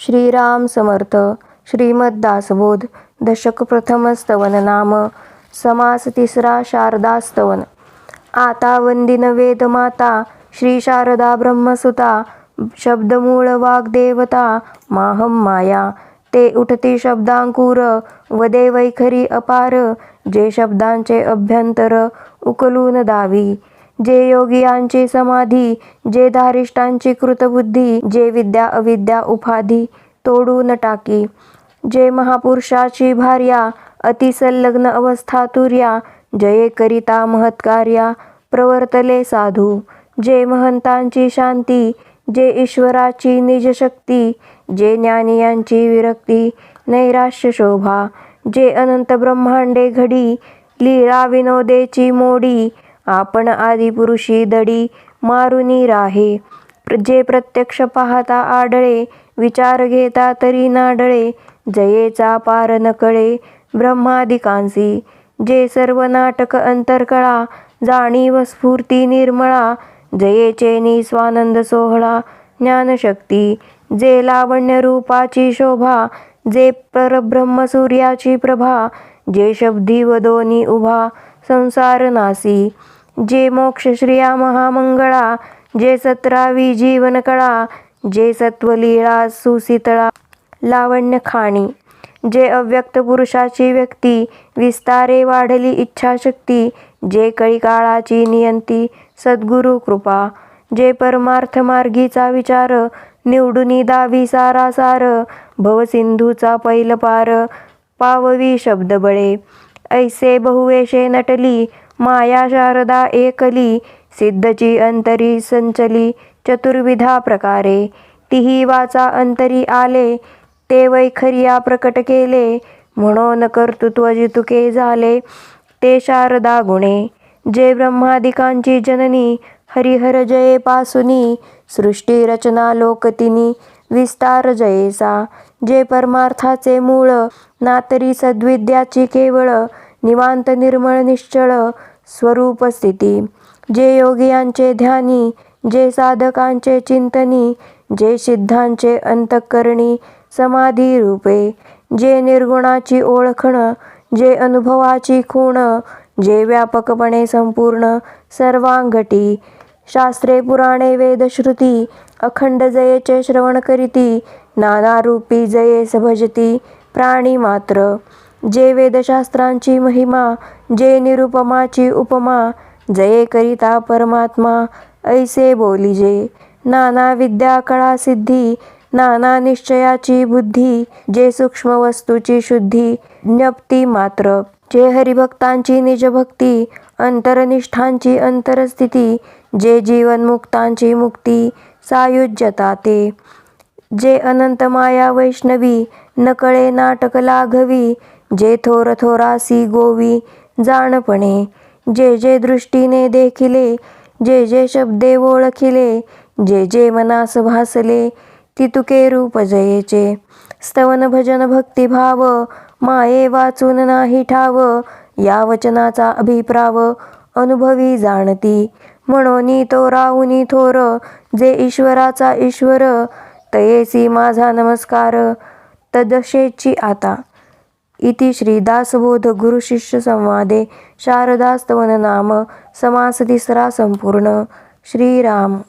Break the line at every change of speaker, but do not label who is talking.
श्रीराम समर्थ श्रीमद्दासबोध दशक प्रथम स्तवन नाम समास तिसरा शारदास्तवन आता वंदिन वेदमाता श्री शारदा ब्रह्मसुता शब्दमूळ वाग्देवता माहम माया. ते उठती शब्दांकुर वदे वैखरी अपार जे शब्दांचे अभ्यंतर उकलून दावी. जे योगियांची समाधी जे धारिष्टांची कृतबुद्धी जे विद्या अविद्या उपाधी तोडून टाकी. जे महापुरुषाची भार्या अतिसंलग्न अवस्था तुर्या जये करिता महत्कार्या प्रवर्तले साधू. जे महंतांची शांती जे ईश्वराची निजशक्ती जे ज्ञानियांची विरक्ती नैराश्य शोभा. जे अनंत ब्रह्मांडे घडी लीला विनोदेची मोडी आपण आदिपुरुषी दडी मारुनी राहे. प्र- जे प्रत्यक्ष पाहता आढळे विचार घेता तरी नाडळे जयेचा पार नकळे ब्रह्मादिकांसी. जे सर्व नाटक अंतरकळा जाणीव स्फूर्ती निर्मळा जयेचे निस्वानंद सोहळा ज्ञानशक्ती. जे लावण्य रूपाची शोभा जे परब्रह्म सूर्याची प्रभा जे शब्दी वदोनी उभा संसार नासी. जे मोक्षश्रिया महामंगळा जे सतरावी जीवन कळा जे सत्वलीळा सुशीतळा लावण्य खाणी जे अव्यक्त पुरुषाची व्यक्ती विस्तारे वाढली इच्छाशक्ती जे कळी काळाची नियंती सद्गुरु कृपा जे परमार्थ मार्गीचा विचार निवडुनी दावी सारा सार भवसिंधूचा पैल पार पाववी शब्द बळे ऐसे बहुवेशे नटली माया शारदा एकली सिद्धची अंतरी संचली चतुर्विधा प्रकारे. तिही वाचा अंतरी आले ते वैखर्या प्रकट केले म्हणून कर्तृत्व जितुके झाले ते शारदा गुणे. जे ब्रह्मादिकांची जननी हरिहर जये पासुनी सृष्टी रचना लोकतिनी विस्तार जयेचा. जे परमार्थाचे मूळ नातरी सद्विद्याची केवळ निवांत निर्मळ निश्चळ स्वरूप स्थिती. जे योगियांचे ध्यानी जे साधकांचे चिंतनी जे सिद्धांचे अंतःकरणी समाधी रूपे जे निर्गुणाची ओळखण जे अनुभवाची खूण जे व्यापकपणे संपूर्ण सर्वांगटी. शास्त्रे पुराणे वेदश्रुती अखंड जयेचे श्रवण करीती नानारूपी जये भजती प्राणी मात्र जे वेदशास्त्रांची महिमा जे निरुपमाची उपमा जये करिता परमात्मा ऐसे बोलिजे नाना विद्या कळा सिद्धी नाना निश्चयाची बुद्धी जे सूक्ष्म वस्तूची शुद्धी ज्ञप्ती मात्र. जे हरिभक्तांची निजभक्ती अंतरनिष्ठांची अंतरस्थिती जे जीवनमुक्तांची मुक्ती सायुज्यता ते. जे अनंत माया वैष्णवी नकळे नाटक लाघवी जे थोर थोरासी गोवी जाणपणे जे जे दृष्टीने देखिले जे जे शब्दे ओळखिले जे जे मनास भासले तितुके रूप जयेचे. स्तवन भजन भक्तिभाव माये वाचून नाही ठाव या वचनाचा अभिप्राव अनुभवी जाणती. म्हणून तो राहुनी थोर जे ईश्वराचा ईश्वर तयेसी माझा नमस्कार तदशेची आता. इति श्री दासबोध गुरुशिष्य शारदास्तवन नाम समास तिसरा श्रीराम।